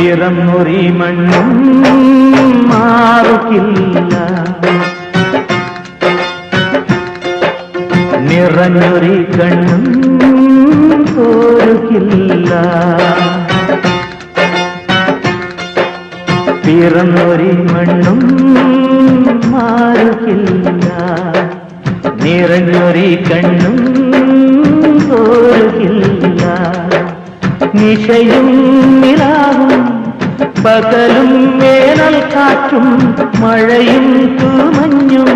പിറന്നൊരി മണ്ണും മാറുകില്ല നിറഞ്ഞൊരി കണ്ണും തോരുകില്ല പിറന്നൊരി മണ്ണും മാറുകില്ല നിറഞ്ഞൊരി കണ്ണും തോരുകില്ല നിശയും നിലാവും. പകലും വേനൽ കാറ്റും മഴയും തൂമഞ്ഞും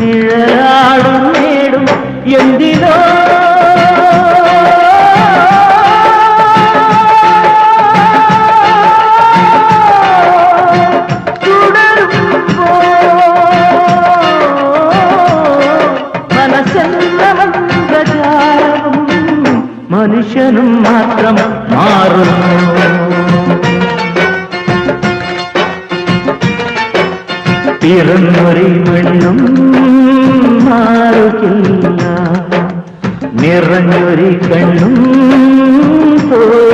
നിഴലാടും നേടും എന്തിനോ മാത്രം മാറുന്നു തിരുന്നൊരു പെണ്ണും മാറുകില്ല. നിറഞ്ഞൊരു കണ്ണും തോറുകില്ല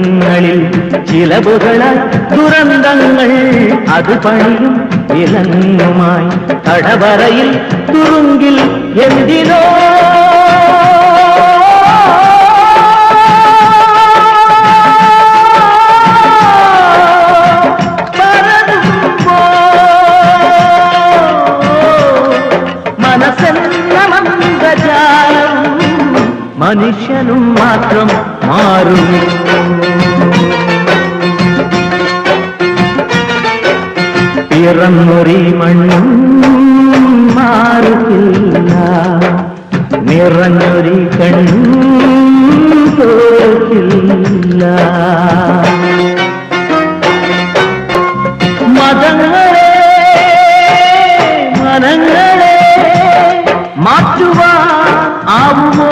സുഖങ്ങളിൽ ചിലവുകള ദുരന്തങ്ങൾ അത് പണിയും വിലങ്ങുമായി കടവറയിൽ തുറുങ്കിൽ എന്തിനോ മനസ്സെന്ന മന്ത്രജാലം മനുഷ്യനും മാത്രം മാറും പിറന്നൊരി മണ്ണും മാറുകില്ല നിറഞ്ഞൊരി കണ്ണും തോക്കില്ല മതങ്ങളെ മനങ്ങളെ മാറ്റുവാ ആവുമോ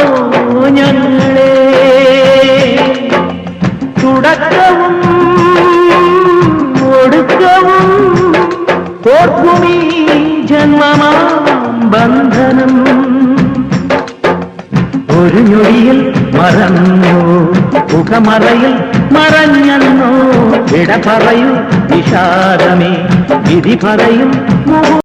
ഞങ്ങളെ? ഓർക്കുമീ ജന്മമാം ബന്ധനം. ഒരു ഞൊടിയിൽ മറന്നു മുഖമറയിൽ മറഞ്ഞെന്നോ. ഇട പറയൂ വിഷാദമേ വിധി പറയും